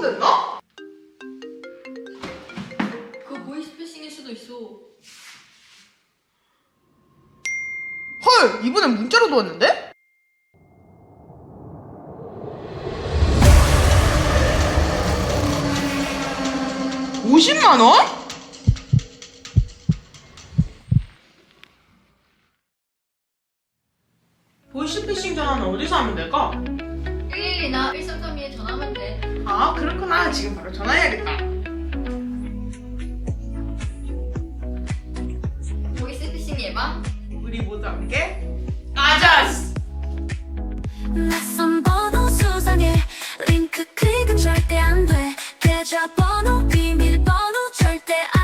나 당첨됐나? 그거 보이스피싱일 수도 있어. 헐, 이번엔 문자로도 왔는데? (50만 원) 보이스피싱 전화는 어디서 하면 될까? 112나 1332에 전화하면 돼. 아 그렇구나. 지금 바로 전화해야겠다. 보이스 피싱 예방? 우리 모두 함께 아자스 낯선 번호 수상해. 링크 클릭은 절대 안돼. 계좌번호 비밀번호 절대 마세요